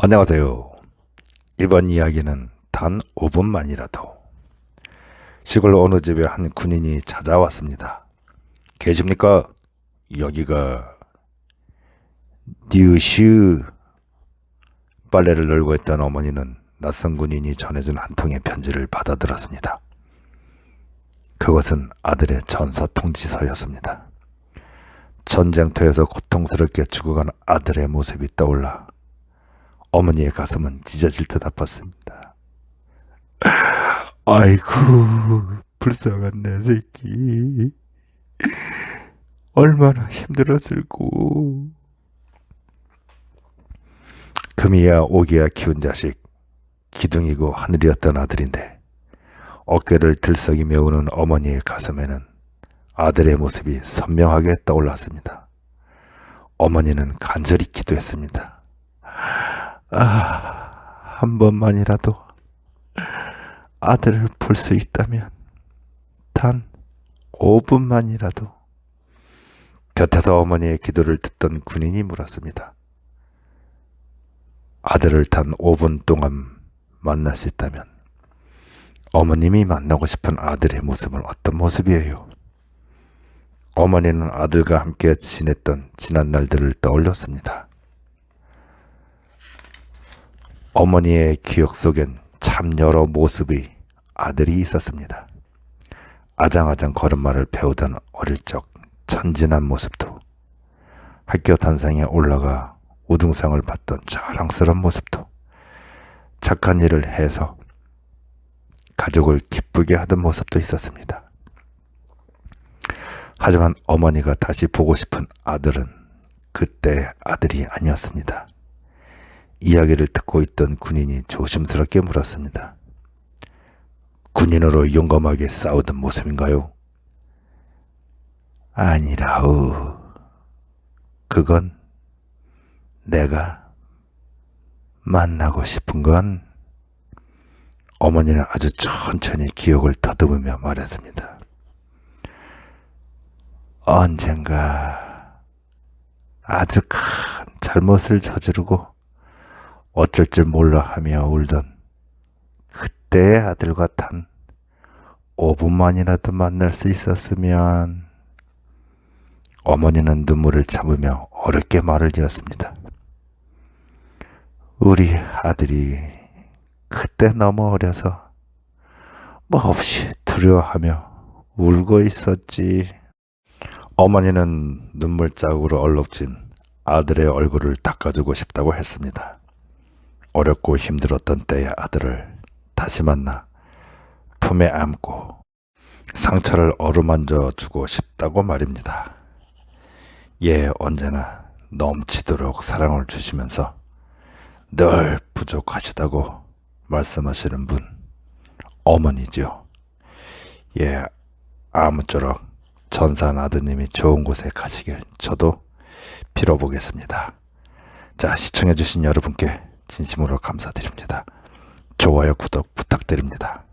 안녕하세요. 이번 이야기는 단 5분만이라도 시골 어느 집에 한 군인이 찾아왔습니다. 계십니까? 여기가 뉴슈 빨래를 널고 있던 어머니는 낯선 군인이 전해준 한 통의 편지를 받아들었습니다. 그것은 아들의 전사 통지서였습니다. 전쟁터에서 고통스럽게 죽어간 아들의 모습이 떠올라 어머니의 가슴은 찢어질 듯 아팠습니다. 아이고, 불쌍한 내 새끼. 얼마나 힘들었을꼬. 금이야 오기야 키운 자식, 기둥이고 하늘이었던 아들인데 어깨를 들썩이며 우는 어머니의 가슴에는 아들의 모습이 선명하게 떠올랐습니다. 어머니는 간절히 기도했습니다. 아, 한 번만이라도 아들을 볼 수 있다면 단 5분만이라도 곁에서 어머니의 기도를 듣던 군인이 물었습니다. 아들을 단 5분 동안 만날 수 있다면 어머님이 만나고 싶은 아들의 모습은 어떤 모습이에요? 어머니는 아들과 함께 지냈던 지난 날들을 떠올렸습니다. 어머니의 기억 속엔 참 여러 모습의 아들이 있었습니다. 아장아장 걸음마를 배우던 어릴 적 천진한 모습도, 학교 단상에 올라가 우등상을 받던 자랑스러운 모습도, 착한 일을 해서 가족을 기쁘게 하던 모습도 있었습니다. 하지만 어머니가 다시 보고 싶은 아들은 그때 아들이 아니었습니다. 이야기를 듣고 있던 군인이 조심스럽게 물었습니다. 군인으로 용감하게 싸우던 모습인가요? 아니라우. 그건 내가 만나고 싶은 건 어머니는 아주 천천히 기억을 더듬으며 말했습니다. 언젠가 아주 큰 잘못을 저지르고 어쩔 줄 몰라 하며 울던 그때의 아들과 단 5분만이라도 만날 수 있었으면 어머니는 눈물을 참으며 어렵게 말을 이었습니다. 우리 아들이 그때 너무 어려서 뭐 없이 두려워하며 울고 있었지. 어머니는 눈물 자국으로 얼룩진 아들의 얼굴을 닦아주고 싶다고 했습니다. 어렵고 힘들었던 때의 아들을 다시 만나 품에 안고 상처를 어루만져 주고 싶다고 말입니다. 예, 언제나 넘치도록 사랑을 주시면서 늘 부족하시다고 말씀하시는 분, 어머니죠. 예, 아무쪼록 전산 아드님이 좋은 곳에 가시길 저도 빌어보겠습니다. 자, 시청해주신 여러분께 진심으로 감사드립니다. 좋아요, 구독 부탁드립니다.